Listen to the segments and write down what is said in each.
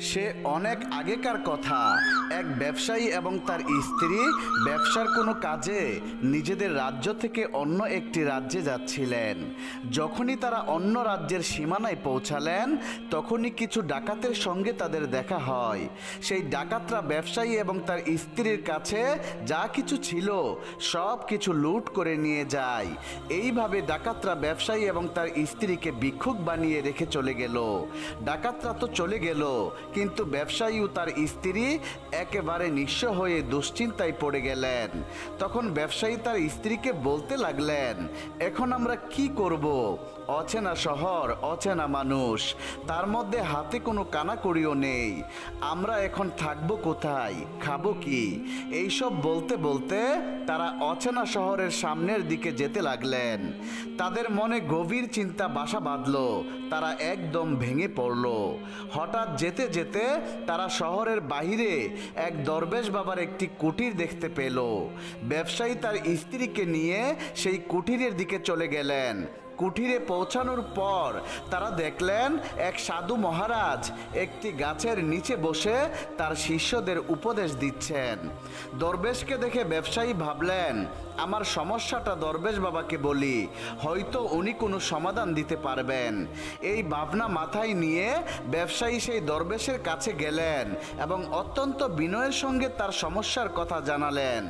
সে অনেক আগেকার কথা। এক ব্যবসায়ী এবং তার স্ত্রী ব্যবসার কোনো কাজে নিজেদের রাজ্য থেকে অন্য একটি রাজ্যে যাচ্ছিলেন। যখনই তারা অন্য রাজ্যের সীমানায় পৌঁছালেন, তখনই কিছু ডাকাতের সঙ্গে তাদের দেখা হয়। সেই ডাকাতরা ব্যবসায়ী এবং তার স্ত্রীর কাছে যা কিছু ছিল, সব কিছু লুট করে নিয়ে যায়। এইভাবে ডাকাতরা ব্যবসায়ী এবং তার স্ত্রীকে ভিক্ষুক বানিয়ে রেখে চলে গেল। ডাকাতরা তো চলে গেল কিন্তু ব্যবসায়ী ও তার স্ত্রী একেবারে নিঃস্ব হয়ে দুশ্চিন্তায় পড়ে গেলেন। তখন ব্যবসায়ী তার স্ত্রীকে বলতে লাগলেন, এখন আমরা কি করব? অচেনা শহর, অচেনা মানুষ, তার মধ্যে হাতে কোনো কানাকড়িও নেই। আমরা এখন থাকব কোথায়? খাব কি? এইসব বলতে বলতে তারা অচেনা শহরের সামনের দিকে যেতে লাগলেন। তাদের মনে গভীর চিন্তা বাসা বাঁধলো। তারা একদম ভেঙে পড়ল। হঠাৎ যেতে যেতে যেতে তারা শহরের বাহিরে এক দরবেশ বাবার একটি কুটির দেখতে পেল। ব্যবসায়ী তার স্ত্রীকে নিয়ে সেই কুটিরের দিকে চলে গেলেন। কুঠিরে পৌঁছানোর পর তারা দেখলেন এক সাধু মহারাজ একটি গাছের নিচে বসে তার শিষ্যদের উপদেশ দিচ্ছেন। দরবেশকে দেখে ব্যবসায়ী ভাবলেন, আমার সমস্যাটা দরবেশ বাবাকে বলি, হয়তো উনি কোনো সমাধান দিতে পারবেন। এই ভাবনা মাথায় নিয়ে ব্যবসায়ী সেই দরবেশের কাছে গেলেন এবং অত্যন্ত বিনয়ের সঙ্গে তার সমস্যার কথা জানালেন।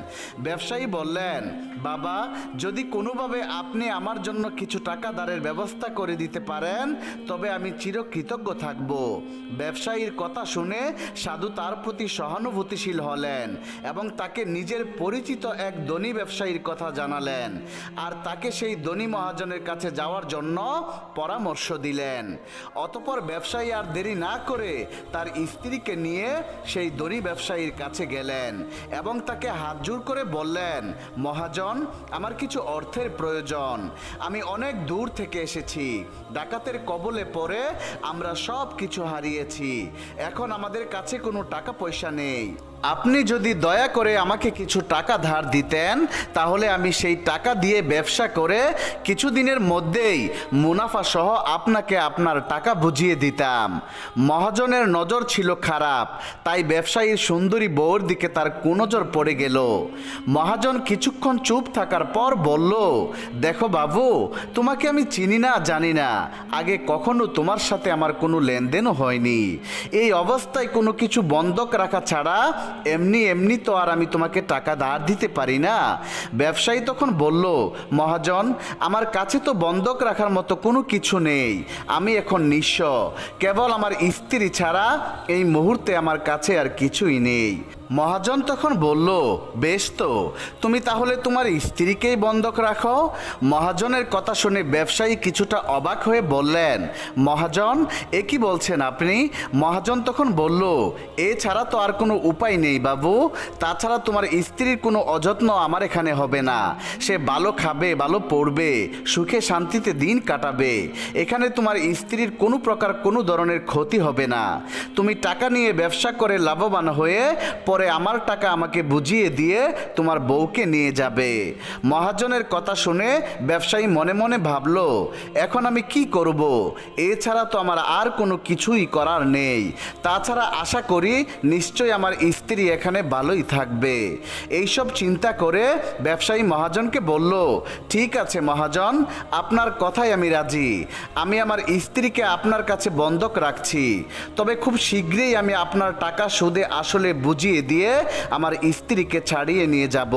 ব্যবসায়ী বললেন, বাবা, যদি কোনোভাবে আপনি আমার জন্য কিছু দাঁড়ের ব্যবস্থা করে দিতে পারেন, তবে আমি চিরকৃতজ্ঞ থাকব। ব্যবসায়ীর কথা শুনে সাধু তার প্রতি সহানুভূতিশীল হলেন এবং তাকে নিজের পরিচিত এক ধনী ব্যবসায়ীর কথা জানালেন আর তাকে সেই ধনী মহাজনের কাছে যাওয়ার জন্য পরামর্শ দিলেন। অতপর ব্যবসায়ী আর দেরি না করে তার স্ত্রীকে নিয়ে সেই ধনী ব্যবসায়ীর কাছে গেলেন এবং তাকে হাত জোর করে বললেন, মহাজন, আমার কিছু অর্থের প্রয়োজন। আমি অনেক দূর থেকে এসেছি। ডাকাতের কবলে পড়ে আমরা সব কিছু হারিয়েছি। এখন আমাদের কাছে কোনো টাকা পয়সা নেই। আপনি যদি দয়া করে আমাকে কিছু টাকা ধার দিতেন, তাহলে আমি সেই টাকা দিয়ে ব্যবসা করে কিছুদিনের মধ্যেই মুনাফা সহ আপনাকে আপনার টাকা বুঝিয়ে দিতাম। মহাজনের নজর ছিল খারাপ, তাই ব্যবসায়ীর সুন্দরী বউর দিকে তার কুনজর পড়ে গেল। মহাজন কিছুক্ষণ চুপ থাকার পর বলল, দেখো বাবু, তোমাকে আমি চিনি না, জানি না। আগে কখনো তোমার সাথে আমার কোনো লেনদেনও হয়নি। এই অবস্থায় কোনো কিছু বন্ধক রাখা ছাড়া এমনি এমনি তো আর আমি তোমাকে টাকা ধার দিতে পারি না। ব্যবসায়ী তখন বলল, মহাজন, আমার কাছে তো বন্ধক রাখার মতো কোনো কিছু নেই। আমি এখন নিঃস্ব। কেবল আমার স্ত্রী ছাড়া এই মুহূর্তে আমার কাছে আর কিছুই নেই। মহাজন তখন বলল, বেশ তো, তুমি তাহলে তোমার স্ত্রীকেই বন্ধক রাখো? মহাজনের কথা শুনে ব্যবসায়ী কিছুটা অবাক হয়ে বললেন, মহাজন, এ কি বলছেন আপনি? মহাজন তখন বলল এছাড়া তো আর কোনো উপায় নেই বাবু, তাছাড়া তোমার স্ত্রীর কোনো অযত্ন আমার এখানে হবে না। সে ভালো খাবে, ভালো পড়বে, সুখে শান্তিতে দিন কাটাবে। এখানে তোমার স্ত্রীর কোনো প্রকার কোনো ধরনের ক্ষতি হবে না। তুমি টাকা নিয়ে ব্যবসা করে লাভবান হয়ে পরে আমার টাকা আমাকে বুঝিয়ে দিয়ে তোমার বউকে নিয়ে যাবে। মহাজনের কথা শুনে ব্যবসায়ী মনে মনে ভাবলো, এখন আমি কি করব? এছাড়া তো আমার আর কোনো কিছুই করার নেই। তাছাড়া আশা করি নিশ্চয়ই আমার স্ত্রী এখানে ভালোই থাকবে। এইসব চিন্তা করে ব্যবসায়ী মহাজনকে বলল, ঠিক আছে মহাজন, আপনার কথাই আমি রাজি। আমি আমার স্ত্রীকে আপনার কাছে বন্ধক রাখছি। তবে খুব শীঘ্রই আমি আপনার টাকা সুদে আসলে বুঝিয়ে দিয়ে আমার স্ত্রীকে ছাড়িয়ে নিয়ে যাব।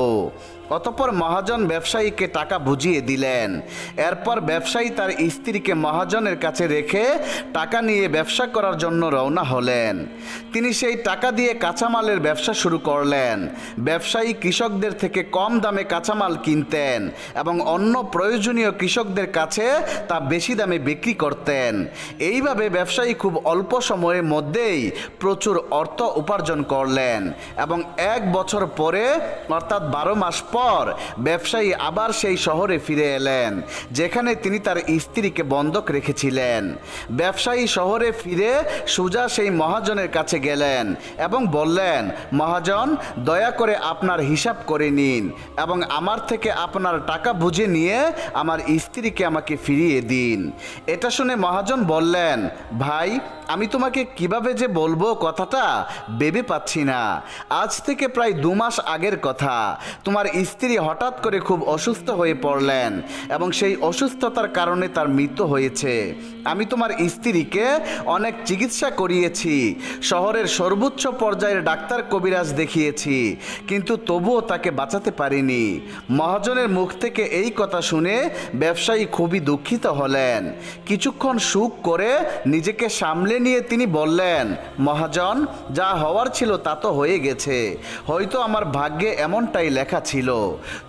অতপর মহাজন ব্যবসায়ীকে টাকা বুঝিয়ে দিলেন। এরপর ব্যবসায়ী তার স্ত্রীকে মহাজনের কাছে রেখে টাকা নিয়ে ব্যবসা করার জন্য রওনা হলেন। তিনি সেই টাকা দিয়ে কাঁচামালের ব্যবসা শুরু করলেন। ব্যবসায়ী কৃষকদের থেকে কম দামে কাঁচামাল কিনতেন এবং অন্য প্রয়োজনীয় কৃষকদের কাছে তা বেশি দামে বিক্রি করতেন। এইভাবে ব্যবসায়ী খুব অল্প সময়ের মধ্যেই প্রচুর অর্থ উপার্জন করলেন এবং এক বছর পরে, অর্থাৎ বারো মাস পর ব্যবসায়ী আবার সেই শহরে ফিরে এলেন, যেখানে তিনি তার স্ত্রীকে বন্ধক রেখেছিলেন। ব্যবসায়ী শহরে ফিরে সুজা সেই মহাজনের কাছে গেলেন এবং বললেন, মহাজন, দয়া করে আপনার হিসাব করে নিন এবং আমার থেকে আপনার টাকা বুঝে নিয়ে আমার স্ত্রীকে আমাকে ফিরিয়ে দিন। এটা শুনে মহাজন বললেন, ভাই আমি তোমাকে কীভাবে যে বলব কথাটা ভেবে পাচ্ছি না। আজ থেকে প্রায় দু মাস আগের কথা। তোমার স্ত্রী হঠাৎ করে খুব অসুস্থ হয়ে পড়লেন এবং সেই অসুস্থতার কারণে তার মৃত্যু হয়েছে। আমি তোমার স্ত্রীকে অনেক চিকিৎসা করিয়েছি, শহরের সর্বোচ্চ পর্যায়ের ডাক্তার কবিরাজ দেখিয়েছি, কিন্তু তবুও তাকে বাঁচাতে পারিনি। মহাজনের মুখ থেকে এই কথা শুনে ব্যবসায়ী খুবই দুঃখিত হলেন। কিছুক্ষণ সুখ করে নিজেকে সামলে নিয়ে তিনি বললেন, মহাজন, যা হওয়ার ছিল তা তো হয়ে গেছে। হয়তো আমার ভাগ্যে এমনটাই লেখা ছিল।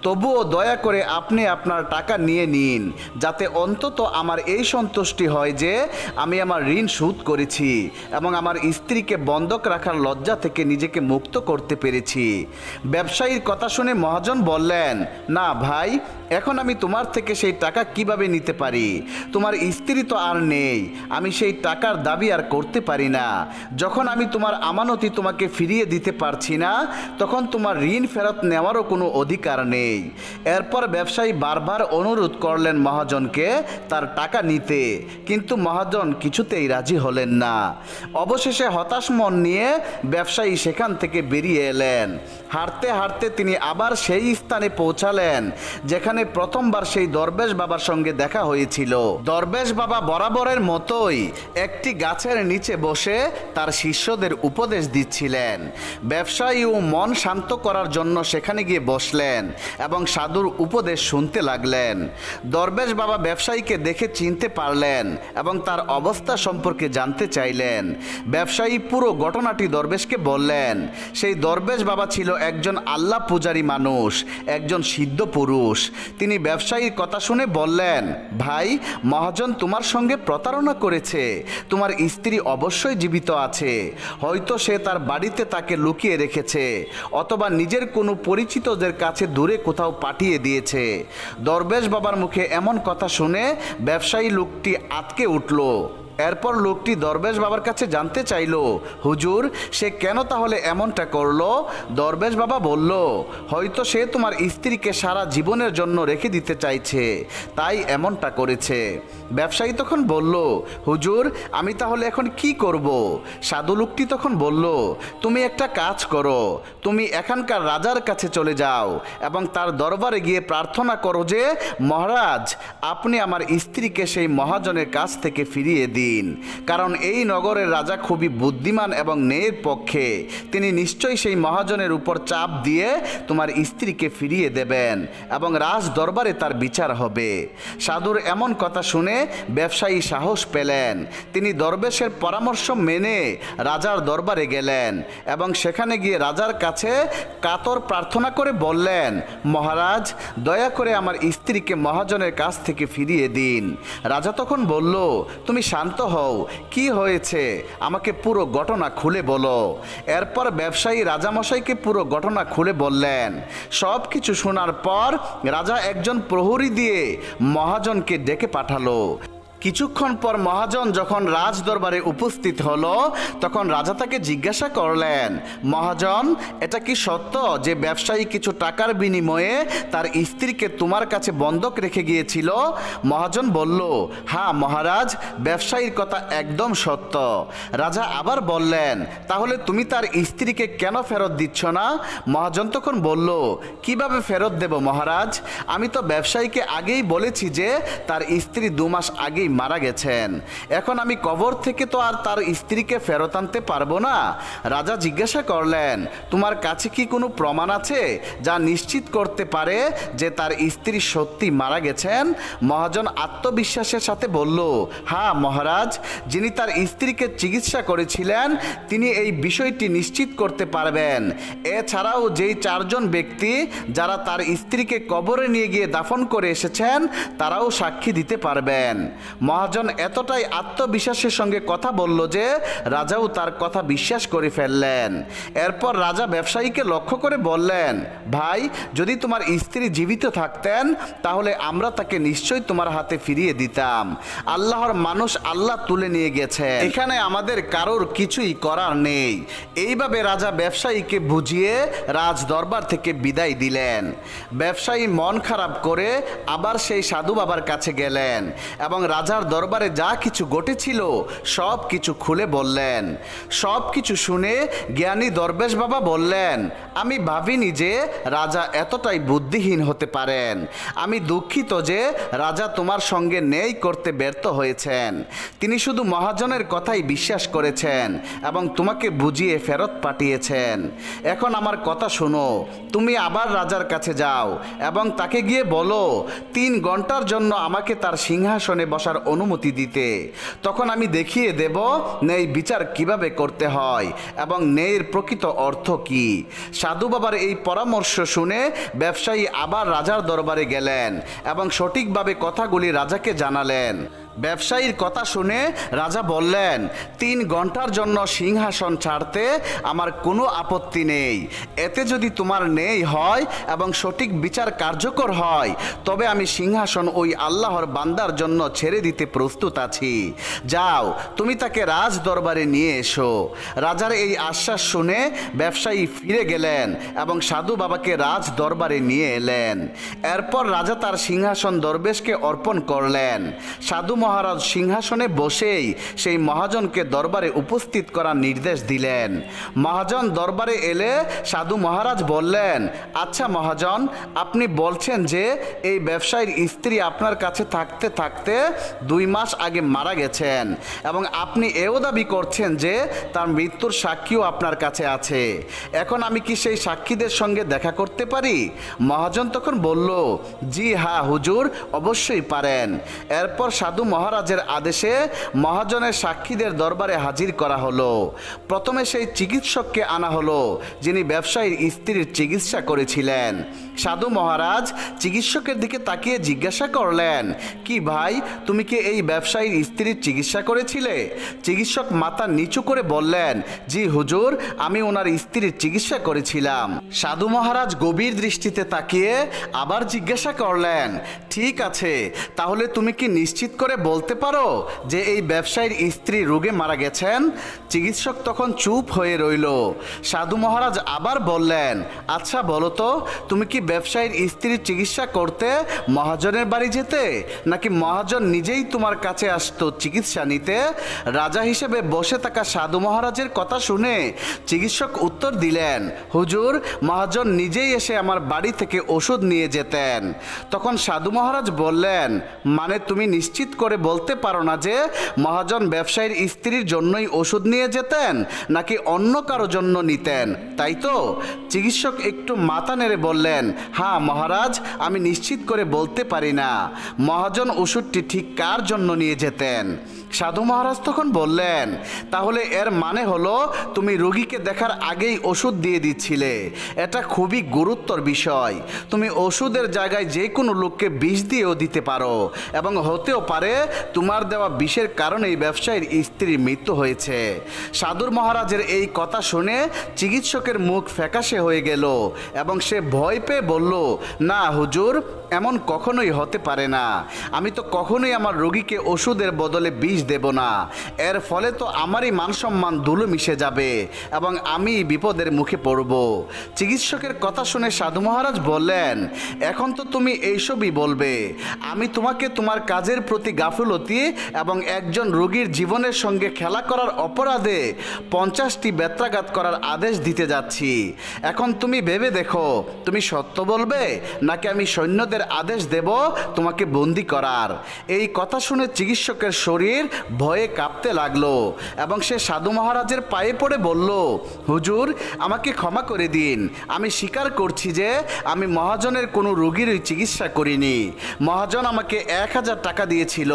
তবুও দয়া করে আপনি আপনার টাকা নিয়ে নিন, যাতে অন্তত আমার এই সন্তুষ্টি হয় যে আমি আমার ঋণ শোধ করেছি এবং আমার স্ত্রীকে বন্ধক রাখার লজ্জা থেকে নিজেকে মুক্ত করতে পেরেছি। ব্যবসায়ীর কথা শুনে মহাজন বললেন, না ভাই এখন আমি তোমার থেকে সেই টাকা কীভাবে নিতে পারি? তোমার স্ত্রী তো আর নেই। আমি সেই টাকার দাবি আর করতে পারি না। যখন আমি তোমার আমানতি তোমাকে ফিরিয়ে দিতে পারছি না, তখন তোমার ঋণ ফেরত নেওয়ারও কোনো অধিকার নেই। এরপর ব্যবসায়ী বারবার অনুরোধ করলেন মহাজনকে তার টাকা নিতে। কিন্তু মহাজন কিছুতেই রাজি হলেন না। অবশেষে হতাশ মন নিয়ে ব্যবসায়ী সেখান থেকে বেরিয়ে এলেন। হাঁটতে হাঁটতে তিনি আবার সেই স্থানে পৌঁছালেন, যেখানে প্রথমবার সেই দরবেশ বাবার সঙ্গে দেখা হয়েছিল। দরবেশ বাবা বরাবরের মতোই একটি গাছের নিচে বসে তার শিষ্যদের উপদেশ দিচ্ছিলেন। ব্যবসায়ী ও মন শান্ত করার জন্য সেখানে গিয়ে বসলেন এবং সাধুর উপদেশ শুনতে লাগলেন। দরবেশ বাবা ব্যবসায়ীকে দেখে চিনতে পারলেন এবং তার অবস্থা সম্পর্কে জানতে চাইলেন। ব্যবসায়ী পুরো ঘটনাটি দরবেশকে বললেন, সেই দরবেশ বাবা ছিল একজন আল্লাহ পূজারী মানুষ, একজন সিদ্ধ পুরুষ। তিনি ব্যবসায়ীর কথা শুনে বললেন, ভাই, মহাজন তোমার সঙ্গে প্রতারণা করেছে। তোমার স্ত্রী অবশ্যই জীবিত আছে। হয়তো সে তার বাড়িতে তাকে লুকিয়ে রেখেছে, অথবা নিজের কোনো পরিচিতদের কাছে দূরে কোথাও পাঠিয়ে দিয়েছে। দরবেশ বাবার মুখে এমন কথা শুনে ব্যবসায়ী লোকটি আতকে উঠল। এরপর লোকটি দরবেশ বাবার কাছে জানতে চাইল, হুজুর, সে কেন তাহলে এমনটা করল? দরবেশ বাবা বলল, হয়তো সে তোমার স্ত্রীকে সারা জীবনের জন্য রেখে দিতে চাইছে, তাই এমনটা করেছে। ব্যবসায়ী তখন বলল, হুজুর, আমি তাহলে এখন কি করব? সাধু লোকটি তখন বলল, তুমি একটা কাজ করো, তুমি এখানকার রাজার কাছে চলে যাও এবং তার দরবারে গিয়ে প্রার্থনা করো যে, মহারাজ, আপনি আমার স্ত্রীকে সেই মহাজনের কাছ থেকে ফিরিয়ে দিন কারণ এই নগরের রাজা খুবই বুদ্ধিমান এবং ন্যায়ের পক্ষে। তিনি নিশ্চয়ই সেই মহাজনের উপর চাপ দিয়ে তোমার স্ত্রীকে ফিরিয়ে দেবেন এবং রাজ দরবারে তার বিচার হবে। সাধুর এমন কথা শুনে ব্যবসায়ী সাহস পেলেন। তিনি দরবেশের পরামর্শ মেনে রাজার দরবারে গেলেন এবং সেখানে গিয়ে রাজার কাছে কাতর প্রার্থনা করে বললেন, মহারাজ, দয়া করে আমার স্ত্রীকে মহাজনের কাছ থেকে ফিরিয়ে দিন। রাজা তখন বলল, তুমি শান্ত হও। কি হয়েছে? আমাকে পুরো ঘটনা খুলে বলো। এরপর ব্যবসায়ী রাজামশাইকে পুরো ঘটনা খুলে বললেন, সব কিছু শোনার পর রাজা একজন প্রহরী দিয়ে মহাজনকে ডেকে পাঠালো। কিছুক্ষণ পর মহাজন যখন রাজ দরবারে উপস্থিত হল, তখন রাজা তাকে জিজ্ঞাসা করলেন, মহাজন, এটা কি সত্য যে ব্যবসায়ী কিছু টাকার বিনিময়ে তার স্ত্রীকে তোমার কাছে বন্ধক রেখে গিয়েছিল? মহাজন বলল হ্যাঁ মহারাজ, ব্যবসায়ীর কথা একদম সত্য। রাজা আবার বললেন, তাহলে তুমি তার স্ত্রীকে কেন ফেরত দিচ্ছ না? মহাজন তখন বলল, কীভাবে ফেরত দেব মহারাজ? আমি তো ব্যবসায়ীকে আগেই বলেছি যে তার স্ত্রী দু মাস আগেই মারা গেছেন। এখন আমি কবর থেকে তো আর তার স্ত্রীকে ফেরত আনতে পারব না। রাজা জিজ্ঞাসা করলেন, তোমার কাছে কি কোনো প্রমাণ আছে যা নিশ্চিত করতে পারে যে তার স্ত্রী সত্যি মারা গেছেন? মহাজন আত্মবিশ্বাসের সাথে বলল হ্যাঁ মহারাজ, যিনি তার স্ত্রীকে চিকিৎসা করেছিলেন, তিনি এই বিষয়টি নিশ্চিত করতে পারবেন। এছাড়াও যেই চারজন ব্যক্তি যারা তার স্ত্রীকে কবরে নিয়ে গিয়ে দাফন করে এসেছেন, তারাও সাক্ষী দিতে পারবেন। মহাজন এতটাই আত্মবিশ্বাসের সঙ্গে কথা বলল যে রাজাও তার কথা বিশ্বাস করে ফেললেন। এরপর রাজা ব্যবসায়ীকে লক্ষ্য করে বললেন, ভাই, যদি তোমার স্ত্রী জীবিত থাকতেন, তাহলে আমরা তাকে নিশ্চয়ই তোমার হাতে ফিরিয়ে দিতাম। আল্লাহর মানুষ আল্লাহ তুলে নিয়ে গেছে। এখানে আমাদের কারোর কিছুই করার নেই। এইভাবে রাজা ব্যবসায়ীকে বুঝিয়ে রাজ দরবার থেকে বিদায় দিলেন। ব্যবসায়ী মন খারাপ করে আবার সেই সাধু বাবার কাছে গেলেন এবং রাজা রাজার দরবারে যা কিছু ঘটেছিল, সব কিছু খুলে বললেন। সব কিছু শুনে জ্ঞানী দরবেশ বাবা বললেন, আমি ভাবিনি যে রাজা এতটাই বুদ্ধিহীন হতে পারেন। আমি দুঃখিত যে রাজা তোমার সঙ্গে নেই করতে ব্যর্থ হয়েছেন। তিনি শুধু মহাজনের কথাই বিশ্বাস করেছেন এবং তোমাকে বুঝিয়ে ফেরত পাঠিয়েছেন। এখন আমার কথা শোনো, তুমি আবার রাজার কাছে যাও এবং তাকে গিয়ে বলো, তিন ঘণ্টার জন্য আমাকে তার সিংহাসনে বসার অনুমতি দিতে। তখন আমি দেখিয়ে দেব, নেই বিচার কীভাবে করতে হয় এবং নেয়ের প্রকৃত অর্থ কি। সাধু বাবার এই পরামর্শ শুনে ব্যবসায়ী আবার রাজার দরবারে গেলেন এবং সঠিকভাবে কথাগুলি রাজাকে জানালেন। ব্যবসায়ীর কথা শুনে রাজা বললেন, তিন ঘণ্টার জন্য সিংহাসন ছাড়তে আমার কোনো আপত্তি নেই। এতে যদি তোমার নেই হয় এবং সঠিক বিচার কার্যকর হয়, তবে আমি সিংহাসন ওই আল্লাহর বান্দার জন্য ছেড়ে দিতে প্রস্তুত আছি। যাও, তুমি তাকে রাজ দরবারে নিয়ে এসো। রাজার এই আশ্বাস শুনে ব্যবসায়ী ফিরে গেলেন এবং সাধু বাবাকে রাজ দরবারে নিয়ে এলেন। এরপর রাজা তার সিংহাসন দরবেশকে অর্পণ করলেন। সাধু মহারাজ সিংহাসনে বসেই সেই মহাজনকে দরবারে উপস্থিত করার নির্দেশ দিলেন। মহাজন দরবারে এলে সাধু মহারাজ বললেন আচ্ছা মহাজন, আপনি বলছেন যে এই ব্যবসায়ীর স্ত্রী আপনার কাছে থাকতে থাকতে দুই মাস আগে মারা গেছেন এবং আপনি এও দাবি করছেন যে তার মৃত্যুর সাক্ষীও আপনার কাছে আছে। এখন আমি কি সেই সাক্ষীদের সঙ্গে দেখা করতে পারি? মহাজন তখন বলল, জি হ্যাঁ হুজুর, অবশ্যই পারেন। এরপর সাধু মহারাজের আদেশে মহাজনের সাক্ষীদের দরবারে হাজির করা হলো। প্রথমে সেই চিকিৎসককে আনা হলো, যিনি ব্যবসায়ীর স্ত্রীর চিকিৎসা করেছিলেন। সাধু মহারাজ চিকিৎসকের দিকে তাকিয়ে জিজ্ঞাসা করলেন, কি ভাই, তুমি কি এই ব্যবসায়ীর স্ত্রীর চিকিৎসা করেছিলে? চিকিৎসক মাথা নিচু করে বললেন, জি হুজুর, আমি ওনার স্ত্রীর চিকিৎসা করেছিলাম। সাধু মহারাজ গভীর দৃষ্টিতে তাকিয়ে আবার জিজ্ঞাসা করলেন, ঠিক আছে, তাহলে তুমি কি নিশ্চিত করে বলতে পারো যে এই ব্যবসায়ীর স্ত্রী রোগে মারা গেছেন? চিকিৎসক তখন চুপ হয়ে রইল। সাধু মহারাজ আবার বললেন আচ্ছা বলো তো, তুমি কি ব্যবসায়ীর স্ত্রীর চিকিৎসা করতে মহাজনের বাড়ি যেতে? নাকি মহাজন নিজেই তোমার কাছে আসতো চিকিৎসা নিতে? রাজা হিসেবে বসে থাকা সাধু মহারাজের কথা শুনে চিকিৎসক উত্তর দিলেন, হুজুর, মহাজন নিজেই এসে আমার বাড়ি থেকে ওষুধ নিয়ে যেতেন। তখন সাধু মহারাজ বললেন মানে তুমি নিশ্চিত করে বলতে পারো না যে মহাজন ব্যবসায়ীর স্ত্রীর জন্যই ওষুধ নিয়ে যেতেন নাকি অন্য কারও জন্য নিতেন? তাই তো? চিকিৎসক একটু মাথা নেড়ে বললেন হ্যাঁ মহারাজ, আমি নিশ্চিত করে বলতে পারি না। মহাজন ওষুধটি ঠিক কার জন্য নিয়ে যেতেন? সাধু মহারাজ তখন বললেন, তাহলে এর মানে হলো তুমি রোগীকে দেখার আগেই ওষুধ দিয়ে দিচ্ছিলে। এটা খুবই গুরুত্বর বিষয়। তুমি ওষুধের জায়গায় যে কোনো লোককে বিষ দিয়েও দিতে পারো এবং হতেও পারে তোমার দেওয়া বিষের কারণেই ব্যবসায়ীর স্ত্রীর মৃত্যু হয়েছে। সাধুর মহারাজের এই কথা শুনে চিকিৎসকের মুখ ফ্যাকাশে হয়ে গেল এবং সে ভয় পেয়ে বলল, না হুজুর, এমন কখনোই হতে পারে না। আমি তো কখনোই আমার রোগীকে ওষুধের বদলে বিষ দেব না। এর ফলে তো আমারই মানসম্মান ধুলো মিশে যাবে এবং আমি বিপদের মুখে পড়ব। চিকিৎসকের কথা শুনে সাধু মহারাজ বললেন, এখন তো তুমি এইসবই বলবে। আমি তোমাকে তোমার কাজের প্রতি গাফুলতি এবং একজন রোগীর জীবনের সঙ্গে খেলা করার অপরাধে পঞ্চাশটি বেত্রাঘাত করার আদেশ দিতে যাচ্ছি। এখন তুমি ভেবে দেখো, তুমি সত্য বলবে নাকি আমি সৈন্যদের আদেশ দেব তোমাকে বন্দি করার? এই কথা শুনে চিকিৎসকের শরীর ভয়ে কাঁপতে লাগল এবং সে সাধু মহারাজের পায়ে পড়ে বলল, হুজুর, আমাকে ক্ষমা করে দিন। আমি স্বীকার করছি যে আমি মহাজনের কোনো রোগীরই চিকিৎসা করিনি। মহাজন আমাকে এক হাজার টাকা দিয়েছিল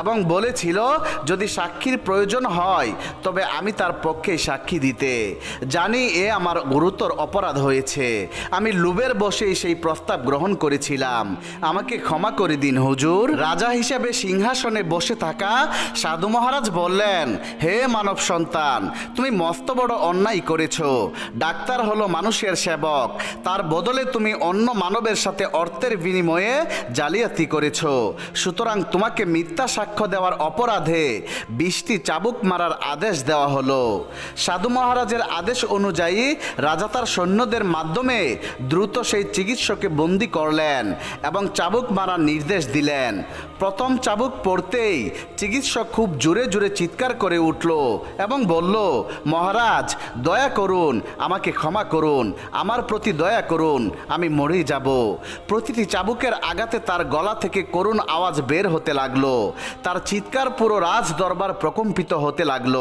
এবং বলেছিল, যদি সাক্ষীর প্রয়োজন হয়, তবে আমি তার পক্ষে সাক্ষী দিতে। জানি এ আমার গুরুতর অপরাধ হয়েছে। আমি লুবের বসেই সেই প্রস্তাব গ্রহণ করেছিলাম। আমাকে ক্ষমা করে দিন, হুজুর। রাজা হিসেবে সিংহাসনে বসে থাকা সাধু মহারাজ বললেন, হে মানব সন্তান, তুমি মস্ত বড় অন্যায় করেছ। ডাক্তার হলো মানুষের সেবক। তার বদলে তুমি অন্য মানবের সাথে অর্থের বিনিময়ে জালিয়াতি করেছ। সুতরাং তোমাকে মিথ্যা সাক্ষ্য দেওয়ার অপরাধে বিশটি চাবুক মারার আদেশ দেওয়া হলো। সাধু মহারাজের আদেশ অনুযায়ী রাজা তার সৈন্যদের মাধ্যমে দ্রুত সেই চিকিৎসককে বন্দি করলেন এবং চাবুক মারার নির্দেশ দিলেন। প্রথম চাবুক পড়তেই চিকিৎসক খুব জোরে জোরে চিৎকার করে উঠল এবং বলল, মহারাজ, দয়া করুন, আমাকে ক্ষমা করুন, আমার প্রতি দয়া করুন, আমি মরেই যাব। প্রতিটি চাবুকের আঘাতে তার গলা থেকে করুণ আওয়াজ বের হতে লাগল। তার চিৎকার পুরো রাজ দরবার প্রকম্পিত হতে লাগল।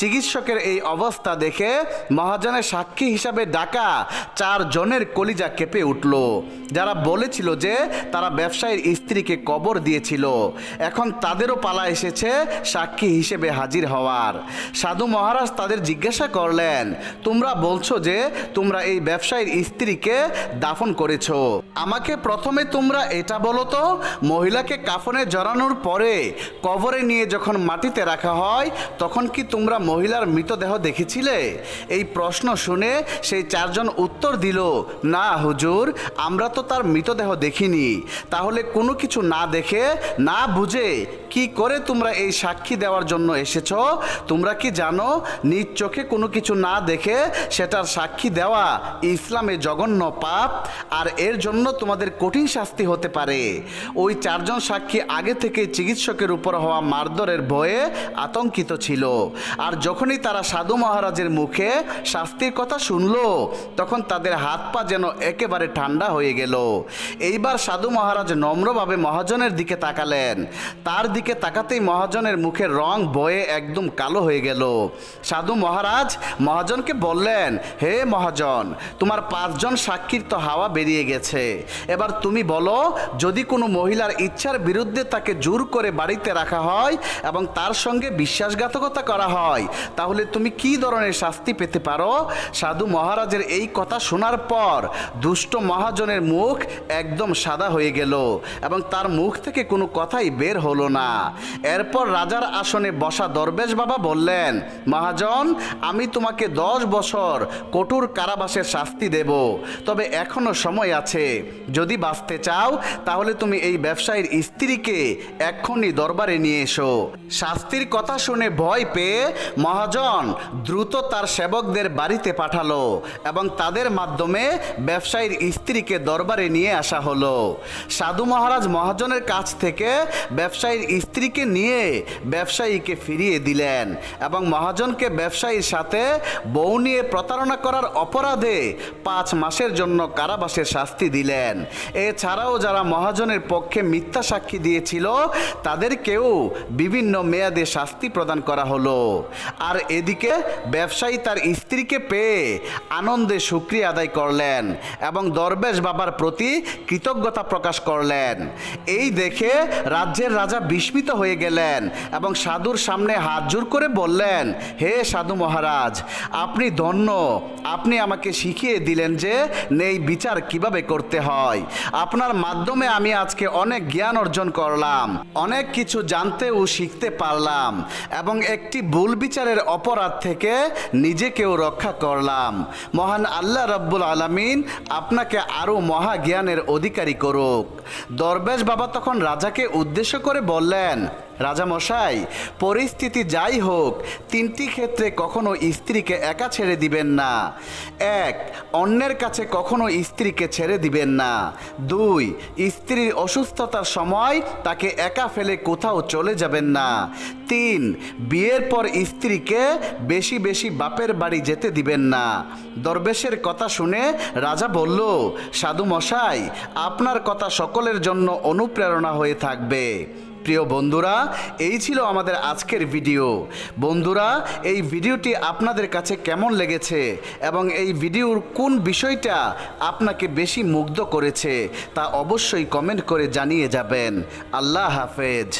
চিকিৎসকের এই অবস্থা দেখে মহাজনের সাক্ষী হিসাবে ডাকা চার জনের কলিজা কেঁপে উঠল। যারা বলেছিল যে তারা ব্যবসায়ীর স্ত্রীকে কবর দিয়েছিল, এখন তাদেরও পালা এসেছে সাক্ষী হিসেবে হাজির হওয়ার। সাধু মহারাজ তাদের জিজ্ঞাসা করলেন, তোমরা বলছো যে তোমরা এই ব্যবসায়ীর স্ত্রীকে দাফন করেছ। আমাকে প্রথমে তোমরা এটা বলো তো, মহিলাকে কাফনে জড়ানোর পরে কবরে নিয়ে যখন মাটিতে রাখা হয়, তখন কি তোমরা মহিলার মৃতদেহ দেখেছিলে? এই প্রশ্ন শুনে সেই চারজন উত্তর দিল, না হুজুর, আমরা তো তার মৃতদেহ দেখিনি। তাহলে কোনো কিছু না দেখে, না বুঝে কি করে তোমরা এই সাক্ষী দেওয়ার জন্য এসেছ। তোমরা কি জানো, নিজ চোখে কোনো কিছু না দেখে সেটার সাক্ষী দেওয়া ইসলামে জঘন্য পাপ, আর এর জন্য তোমাদের কঠিন শাস্তি হতে পারে। ওই চারজন সাক্ষী আগে থেকে চিকিৎসকের উপর হওয়া মারধরের ভয়ে আতঙ্কিত ছিল। আর যখনই তারা সাধু মহারাজের মুখে শাস্তির কথা শুনলো, তখন তাদের হাত পা যেন একেবারে ঠান্ডা হয়ে গেল। এইবার সাধু মহারাজ নম্রভাবে মহাজনের দিকে তাকালেন। তার দিকে তাকাতেই মহাজনের মুখের রং বয়ে একদম কালো হয়ে গেল। সাধু মহারাজ, মহাজনকে বললেন, হে মহাজন, তোমার পাঁচজন সাক্ষীর তো হাওয়া বেরিয়ে গেছে। এবার তুমি বলো, যদি কোনো মহিলার ইচ্ছার বিরুদ্ধে তাকে জোর করে বাড়িতে রাখা হয় এবং তার সঙ্গে বিশ্বাসঘাতকতা করা হয়, তাহলে তুমি কি ধরনের শাস্তি পেতে পারো? সাধু মহারাজের এই কথা শোনার পর দুষ্ট মহাজনের মুখ একদম সাদা হয়ে গেল এবং তার মুখ থেকে কোনো কথাই বের হলো না। এরপর রাজার আসনে বসা দরবেশ বাবা বললেন, মহাজন, আমি তোমাকে দশ বছর কঠোর কারাবাসের শাস্তি দেব, তবে এখনও সময় আছে। যদি বাঁচতে চাও, তাহলে তুমি এই ব্যবসায়ীর স্ত্রীকে এক্ষুনি দরবারে নিয়ে এসো। শাস্তির কথা শুনে ভয় পেয়ে মহাজন দ্রুত তার সেবকদের বাড়িতে পাঠালো এবং তাদের মাধ্যমে ব্যবসায়ীর স্ত্রীকে দরবারে নিয়ে আসা হলো। সাধু মহারাজ মহাজনের কাছ থেকে ব্যবসায়ীর স্ত্রীকে নিয়ে ব্যবসায়ীকে ফিরিয়ে দিলেন এবং মহাজনকে ব্যবসায়ীর সাথে বউ নিয়ে প্রতারণা করার অপরাধে পাঁচ মাসের জন্য কারাবাসের শাস্তি দিলেন। এছাড়াও যারা মহাজনের পক্ষে মিথ্যা সাক্ষী দিয়েছিল, তাদেরকেও বিভিন্ন মেয়াদে শাস্তি প্রদান করা হলো। আর এদিকে ব্যবসায়ী তার স্ত্রীকে পেয়ে আনন্দে সুক্রিয়া আদায় করলেন এবং দরবেশ বাবার প্রতি কৃতজ্ঞতা প্রকাশ করলেন। এই দেখে রাজ্যের রাজা বিস্মিত হয়ে গেলেন এবং সাধুর সামনে হাত জোর করে বললেন, হে সাধু মহারাজ, আপনি ধন্য। আপনি আমাকে শিখিয়ে দিলেন যে নেই বিচার কীভাবে করতে হয়। আপনার মাধ্যমে আমি আজকে অনেক জ্ঞান অর্জন করলাম, অনেক কিছু জানতে ও শিখতে পারলাম এবং একটি ভুল বিচারের অপরাধ থেকে নিজেকেও রক্ষা করলাম। মহান আল্লাহ রব্বুল আলমিন আপনাকে আরও মহা জ্ঞানের অধিকারী করুক। দরবেশ বাবা তখন রাজাকে উদ্দেশ্য করে বললেন রাজামশাই, পরিস্থিতি যাই হোক, তিনটি ক্ষেত্রে কখনো স্ত্রীকে একা ছেড়ে দিবেন না। এক, অন্যের কাছে কখনো স্ত্রীকে ছেড়ে দিবেন না। দুই, স্ত্রীর অসুস্থতার সময় তাকে একা ফেলে কোথাও চলে যাবেন না। তিন, বিয়ের পর স্ত্রীকে বেশি বেশি বাপের বাড়ি যেতে দিবেন না। দরবেশের কথা শুনে রাজা বলল সাধু মশাই আপনার কথা সকলের জন্য অনুপ্রেরণা হয়ে থাকবে। প্রিয় বন্ধুরা, এই ছিল আমাদের আজকের ভিডিও। বন্ধুরা, এই ভিডিওটি আপনাদের কাছে কেমন লেগেছে এবং এই ভিডিওর কোন বিষয়টা আপনাকে বেশি মুগ্ধ করেছে তা অবশ্যই কমেন্ট করে জানিয়ে যাবেন। আল্লাহ হাফেজ।